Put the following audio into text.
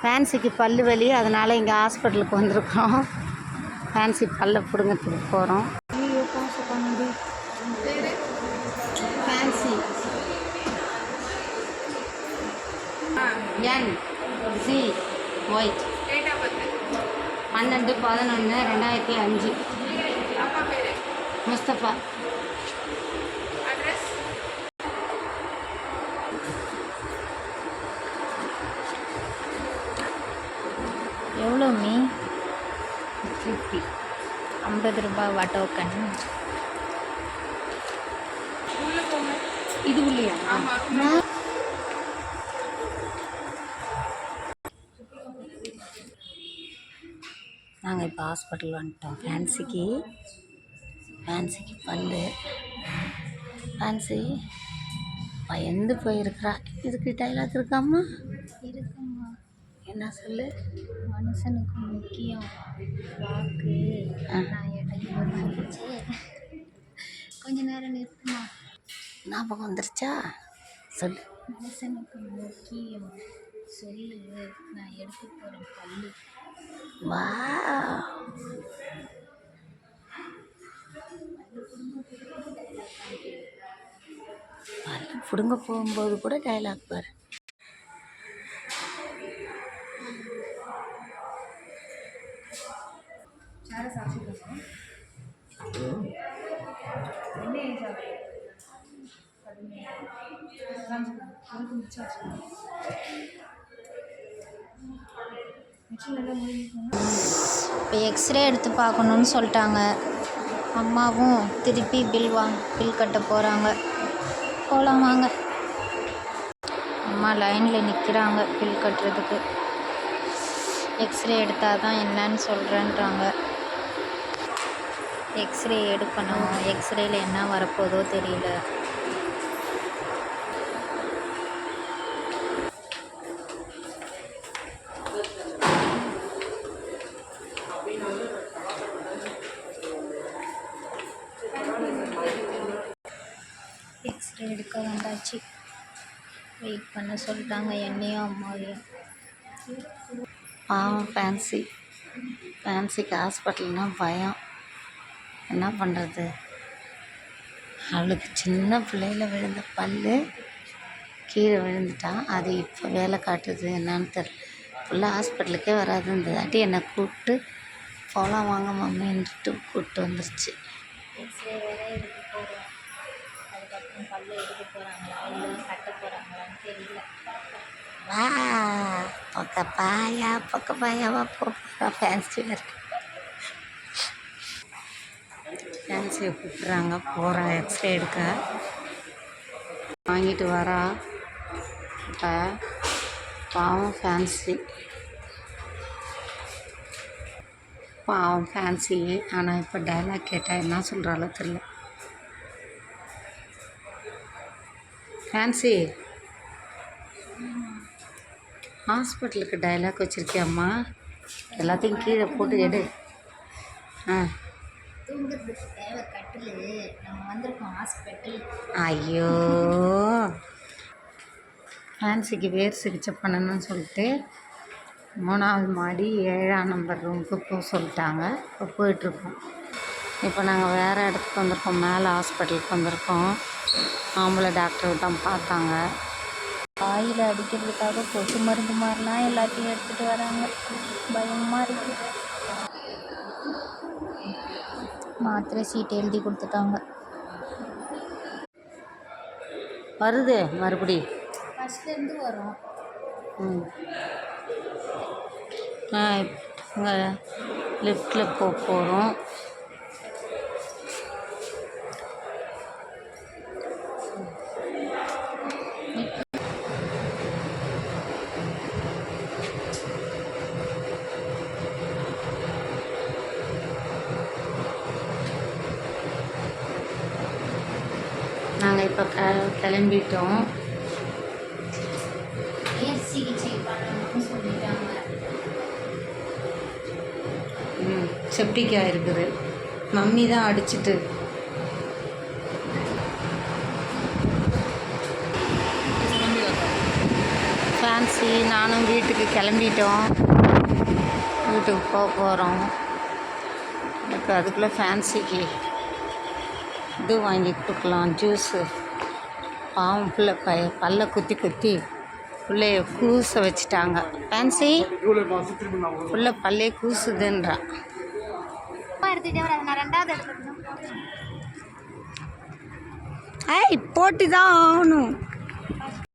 ஃபேன்சிக்கு பல்லு வலி அதனால் இங்கே ஹாஸ்பிட்டலுக்கு வந்திருக்கோம். ஃபேன்சி பல்ல பிடுங்கிறதுக்கு போகிறோம் ஃபேன்சி என் சி ஒய் பன்னெண்டு பதினொன்று ரெண்டாயிரத்தி அஞ்சு. முஸ்தபா. ஐம்பது ரூபாவா டோக்கன் இது இல்லையா நாங்கள் இப்போ ஹாஸ்பிட்டல் வந்துட்டோம். ஃபேன்சிக்கு ஃபேன்சிக்கு பல்லு. ஃபேன்சி பயந்து போயிருக்கிறா. இதுக்கு டைலாக் இருக்காம்மா? இருக்குமா என்ன சொல்லு? மனுஷனுக்கு முக்கியம். வாக்கு. நான் இடையில கொஞ்ச நேரம் நிறுத்துமா? ஞாபகம் வந்துருச்சா? சொல்லு. மனுஷனுக்கு முக்கியம். சொல்லு நான் எடுக்க போகிறேன் பள்ளி. வா. பல்லு பிடுங்க போகும்போது கூட டைலாக் பாரு. இப்போ எக்ஸ்ரே எடுத்து பார்க்கணுன்னு சொல்லிட்டாங்க. அம்மாவும் திருப்பி பில் வாங்க பில் கட்ட போகிறாங்க போகலாம் வாங்க அம்மா லைனில் நிற்கிறாங்க பில் கட்டுறதுக்கு. எக்ஸ்ரே எடுத்தால் தான் என்னன்னு சொல்கிறேன்றாங்க எக்ஸ்ரே எடுக்கணும். எக்ஸ்ரேயில் என்ன வரப்போதோ தெரியல. எக்ஸ்ரே எடுக்க வந்தாச்சு. வெயிட் பண்ண சொல்லிட்டாங்க என்னையும் அம்மாவையும். பாவம் ஃபேன்சி ஃபேன்சிக்கு ஹாஸ்பிட்டல்னா பயம். என்ன பண்ணுறது அவளுக்கு சின்ன பிள்ளையில விழுந்த பல்லு கீழே விழுந்துட்டான் அது இப்போ வேலை காட்டுது. என்னன்னு தெரியல ஃபுல்லாக ஹாஸ்பிட்டலுக்கே வராது. இந்த தாட்டி என்னை கூப்பிட்டு போகலாம் வாங்க மம்மின்ட்டு கூப்பிட்டு வந்துருச்சு. வா பக்க பாயா பக்க பாயாவா போகிறா ஃபேன்சி வேறு. ஃபேன்சியை கூப்பிட்றாங்க. போகிறா எக்ஸ்ரே எடுக்க. வாங்கிட்டு வரா. இப்போ பாவம் ஃபேன்சி பாவம் ஃபேன்சி ஆனால் இப்போ டைலாக் கேட்டால் என்ன சொல்கிறாளோ தெரியல. ஃபேன்சி ஹாஸ்பிட்டலுக்கு டைலாக் வச்சுருக்கியாம்மா? எல்லாத்தையும் கீழே போட்டு எடு. ஆ. தூங்குறதுக்கு தேவை கட்டில். நம்ம வந்திருக்கோம் ஹாஸ்பிட்டல் ஐயோ. ஃபேன்சிக்கு வேர் சிகிச்சை பண்ணணும்னு சொல்லிட்டு மூணாவது மாடி ஏழாம் நம்பர் ரூமுக்கு போக சொல்லிட்டாங்க. இப்போ போயிட்டுருக்கோம். இப்போ நாங்கள் வேறு இடத்துக்கு வந்திருக்கோம். மேலே ஹாஸ்பிட்டலுக்கு வந்திருக்கோம். ஆம்பளை டாக்டர் தான் பார்த்தாங்க. வாயில் அடிக்கிறதுக்காக கொசு மருந்து மாதிரிலாம் எல்லாத்தையும் எடுத்துகிட்டு வராங்க. பயமாக இருக்குது மாத்திரை சீட் எழுதி கொடுத்துட்டாங்க. வருது மறுபடி? ஃபஸ்ட்லேருந்து வரும். ம். லிஃப்ட்டில் போக போகிறோம் நாங்கள் இப்போ க கிளம்பிட்டோம். ஏன் சிகிச்சை பண்ணணும்னு சொல்லிட்டாங்க. ம் செப்டிக் ஆகிருக்குது மம்மி தான் அடிச்சிட்டு. ஃபேன்சி நானும் வீட்டுக்கு கிளம்பிட்டோம். வீட்டுக்கு போக போகிறோம் எனக்கு அதுக்குள்ளே ஃபேன்சிக்கு இது வாங்கி கொடுக்கலாம் ஜூஸு பாவம் பிள்ளை ப பல்ல குத்தி குத்தி பிள்ளைய கூச வச்சுட்டாங்க. ஃபேன்சி பிள்ளை பல்லே கூசுதுன்றான் ஏய் போட்டு தான் ஆகணும்.